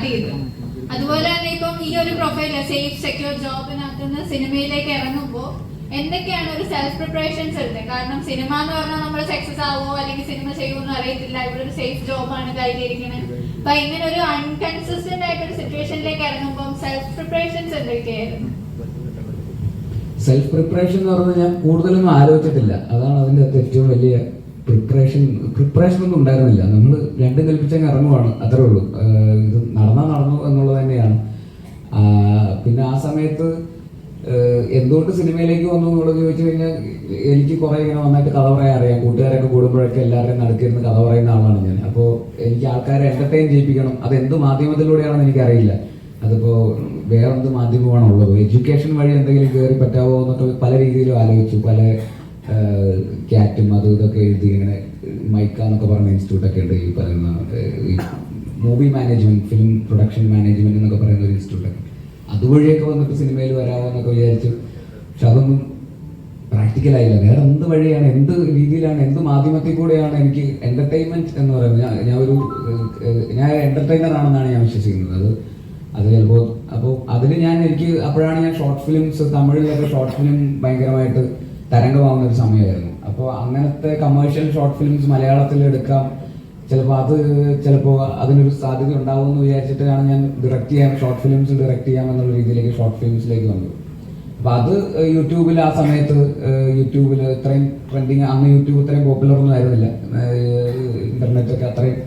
Start ചെയ്തു. അതുപോലെ തന്നെ ഇപ്പം ഈ ഒരു പ്രൊഫൈൽ സേഫ് സെക്യൂർ ജോബിനകത്ത് നിന്ന് സിനിമയിലേക്ക് ഇറങ്ങുമ്പോൾ എന്തൊക്കെയാണ് ഒരു സെൽഫ് പ്രിപ്പറേഷൻസ് എടുത്തത് കാരണം സിനിമ എന്ന് പറഞ്ഞാൽ നമ്മൾ സക്സസ് ആവുമോ അല്ലെങ്കിൽ സിനിമ ചെയ്യുമെന്ന് അറിയത്തില്ല. ഇവിടെ ഒരു സേഫ് ജോബാണ് കയ്യിലിരിക്കുന്നത് അപ്പൊ ഇങ്ങനെ ഒരു അൺകൺസിസ്റ്റന്റ് ആയിട്ട് ഒരു സിറ്റുവേഷനിലേക്ക് ഇറങ്ങുമ്പോൾ സെൽഫ് പ്രിപ്പറേഷൻസ് എന്തൊക്കെയായിരുന്നു സെൽഫ് പ്രിപ്പറേഷൻ എന്ന് പറഞ്ഞാൽ ഞാൻ കൂടുതലൊന്നും ആലോചിച്ചിട്ടില്ല. അതാണ് അതിന്റെ അകത്ത് ഏറ്റവും വലിയ പ്രിപ്പറേഷൻ പ്രിപ്പറേഷൻ ഒന്നും ഉണ്ടായിരുന്നില്ല. നമ്മൾ രണ്ടും കൽപ്പിച്ചങ്ങ് ഇറങ്ങുവാണ്. അത്രേ ഉള്ളൂ. ഇത് നടന്നാൽ നടന്നു എന്നുള്ളത് തന്നെയാണ്. പിന്നെ ആ സമയത്ത് എന്തുകൊണ്ട് സിനിമയിലേക്ക് വന്നു എന്നുള്ളത് ചോദിച്ചു കഴിഞ്ഞാൽ എനിക്ക് കുറേ ഇങ്ങനെ നന്നായിട്ട് കഥ പറയാൻ അറിയാം. കൂട്ടുകാരൊക്കെ കൂടുമ്പോഴൊക്കെ എല്ലാവരുടെയും നടക്കിരുന്ന് കഥ പറയുന്ന ആളാണ് ഞാൻ. അപ്പോൾ എനിക്ക് ആൾക്കാരെ എന്റർടൈൻ ചെയ്യിപ്പിക്കണം. അത് എന്ത് മാധ്യമത്തിലൂടെയാണെന്ന് എനിക്കറിയില്ല. അതിപ്പോൾ വേറെന്ത് മാധ്യമമാണുള്ളത്? എഡ്യൂക്കേഷൻ വഴി എന്തെങ്കിലും കയറി പറ്റാവോ എന്നൊക്കെ പല രീതിയിലും ആലോചിച്ചു. പല ക്യാറ്റും അതും ഇതൊക്കെ എഴുതി ഇങ്ങനെ മൈക്കാന്നൊക്കെ പറഞ്ഞ ഇൻസ്റ്റിറ്റ്യൂട്ടൊക്കെ ഉണ്ട് ഈ പറയുന്ന movie management film production management എന്നൊക്കെ പറയുന്ന ഒരു ഇൻസ്റ്റിറ്റ്യൂട്ടൊക്കെ. അതുവഴിയൊക്കെ വന്നിട്ട് സിനിമയിൽ വരാമോ എന്നൊക്കെ വിചാരിച്ചു. പക്ഷെ അതൊന്നും പ്രാക്ടിക്കൽ ആയില്ല. വേറെ എന്ത് വഴിയാണ് എന്ത് രീതിയിലാണ് എന്ത് മാധ്യമത്തിൽ കൂടെയാണ് എനിക്ക് എന്റർടൈൻമെന്റ് എന്ന് പറയുന്നത്. ഞാൻ- ഞാൻ ഒരു ഞാൻ എന്റർടൈനർ ആണെന്നാണ് ഞാൻ വിശ്വസിക്കുന്നത്. അത് അത് ചിലപ്പോൾ അപ്പോൾ അതിൽ ഞാൻ എനിക്ക് അപ്പോഴാണ് ഞാൻ ഷോർട്ട് ഫിലിംസ് തമിഴിലൊക്കെ ഷോർട്ട് ഫിലിം ഭയങ്കരമായിട്ട് തരംഗമാവുന്ന ഒരു സമയമായിരുന്നു. അപ്പോൾ അങ്ങനത്തെ കമേഴ്ഷ്യൽ ഷോർട്ട് ഫിലിംസ് മലയാളത്തിൽ എടുക്കാം. ചിലപ്പോൾ അത് ചിലപ്പോൾ അതിനൊരു സാധ്യത ഉണ്ടാവുമെന്ന് വിചാരിച്ചിട്ടാണ് ഞാൻ ഡയറക്റ്റ് ചെയ്യാൻ ഷോർട്ട് ഫിലിംസ് ഡയറക്റ്റ് ചെയ്യാം എന്നുള്ള രീതിയിലേക്ക് ഷോർട്ട് ഫിലിംസിലേക്ക് വന്നു അപ്പോൾ അത് യൂട്യൂബിൽ ആ സമയത്ത് യൂട്യൂബിൽ ഇത്രയും ട്രെൻഡിങ് അന്ന് യൂട്യൂബ് ഇത്രയും പോപ്പുലർ ഒന്നും ആയിരുന്നില്ല. ഇന്റർനെറ്റ് ഒക്കെ അത്രയും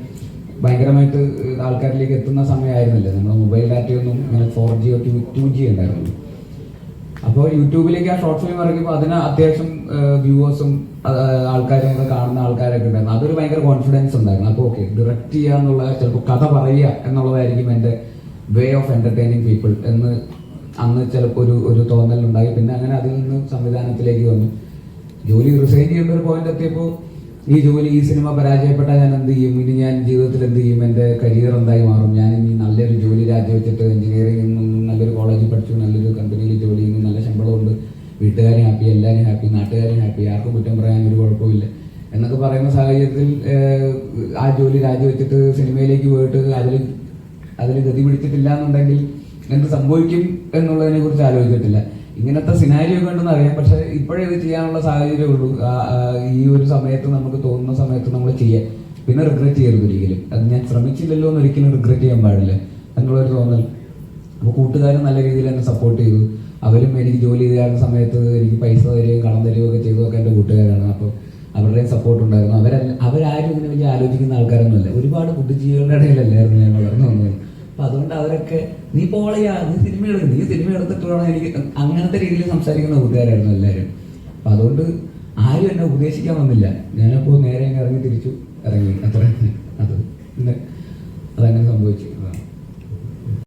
ഭയങ്കരമായിട്ട് ആൾക്കാരിലേക്ക് എത്തുന്ന സമയമായിരുന്നില്ല. നമ്മുടെ മൊബൈൽ ഡാറ്റയൊന്നും ഇങ്ങനെ four Jio two two G ഉണ്ടായിരുന്നുള്ളൂ. അപ്പോൾ യൂട്യൂബിലേക്ക് ആ ഷോർട്ട് ഫിലിം ഇറങ്ങിയപ്പോൾ അതിന് അത്യാവശ്യം വ്യൂവേഴ്സും ആൾക്കാരും ഒക്കെ കാണുന്ന ആൾക്കാരൊക്കെ ഉണ്ടായിരുന്നു. അതൊരു ഭയങ്കര കോൺഫിഡൻസ് ഉണ്ടായിരുന്നു. അപ്പോൾ ഓക്കെ ഡയറക്റ്റ് ചെയ്യുക എന്നുള്ള ചിലപ്പോൾ കഥ പറയുക എന്നുള്ളതായിരിക്കും എന്റെ വേ ഓഫ് എന്റർടൈനിങ് പീപ്പിൾ എന്ന് അന്ന് ചിലപ്പോൾ ഒരു ഒരു തോന്നലുണ്ടായി. പിന്നെ അങ്ങനെ അതിൽ നിന്ന് സംവിധാനത്തിലേക്ക് വന്നു. ജോലി റിസൈൻ ചെയ്യുന്ന ഒരു പോയിന്റ് എത്തിയപ്പോൾ ഈ ജോലി ഈ സിനിമ പരാജയപ്പെട്ടാൽ ഞാൻ എന്ത് ചെയ്യും? ഇനി ഞാൻ ജീവിതത്തിൽ എന്ത് ചെയ്യും? എന്റെ കരിയർ എന്തായി മാറും? ഞാൻ ഇനി നല്ലൊരു ജോലി രാജിവെച്ചിട്ട് എഞ്ചിനീയറിംഗ് നല്ലൊരു കോളേജിൽ പഠിച്ചു നല്ലൊരു കമ്പനിയിൽ ജോലി വീട്ടുകാരും ഹാപ്പി എല്ലാവരും ഹാപ്പി നാട്ടുകാരും ഹാപ്പി ആർക്കും കുറ്റം പറയാൻ ഒരു കുഴപ്പമില്ല എന്നൊക്കെ പറയുന്ന സാഹചര്യത്തിൽ ആ ജോലി രാജിവെച്ചിട്ട് സിനിമയിലേക്ക് പോയിട്ട് അതിൽ അതിൽ ഗതി പിടിച്ചിട്ടില്ല എന്നുണ്ടെങ്കിൽ എന്ത് സംഭവിക്കും എന്നുള്ളതിനെ കുറിച്ച് ആലോചിച്ചിട്ടില്ല ഇങ്ങനത്തെ സിനാരിയോ ഉണ്ടെന്ന് അറിയാം. പക്ഷെ ഇപ്പോഴേ ഇത് ചെയ്യാനുള്ള സാഹചര്യം ഉള്ളൂ. ഈ ഒരു സമയത്ത് നമുക്ക് തോന്നുന്ന സമയത്ത് നമ്മൾ ചെയ്യാം. പിന്നെ റിഗ്രറ്റ് ചെയ്യരുത് ഒരിക്കലും. അത് ഞാൻ ശ്രമിച്ചില്ലല്ലോ എന്ന് ഒരിക്കലും റിഗ്രറ്റ് ചെയ്യാൻ പാടില്ല. എന്നുള്ളൊരു തോന്നൽ. അപ്പോൾ കൂട്ടുകാരും നല്ല രീതിയിൽ എന്നെ സപ്പോർട്ട് ചെയ്തു. അവരും എനിക്ക് ജോലി ചെയ്യാത്ത സമയത്ത് എനിക്ക് പൈസ തരികയും കടം തരികയും ഒക്കെ ചെയ്തതൊക്കെ എന്റെ കൂട്ടുകാരാണ്. അപ്പോൾ അവരുടെയും സപ്പോർട്ട് ഉണ്ടായിരുന്നു. അവർ അവരാരും ഇങ്ങനെ വലിയ ആലോചിക്കുന്ന ആൾക്കാരൊന്നുമല്ല. ഒരുപാട് ബുദ്ധിജീവികളുടെ ഇടയിലല്ലായിരുന്നു ഞാൻ വളർന്നു വന്നത്. അപ്പോൾ അതുകൊണ്ട് അവരൊക്കെ നീ പോളയാ നീ സിനിമ എടുക്കും നീ സിനിമ എടുത്തിട്ട് വേണം എനിക്ക് അങ്ങനത്തെ രീതിയിൽ സംസാരിക്കുന്ന കൂട്ടുകാരായിരുന്നു എല്ലാവരും. അപ്പം അതുകൊണ്ട് ആരും എന്നെ ഉപദേശിക്കാൻ വന്നില്ല. ഞാനപ്പോൾ നേരെ ഇറങ്ങി തിരിച്ചു ഇറങ്ങി. അത്ര.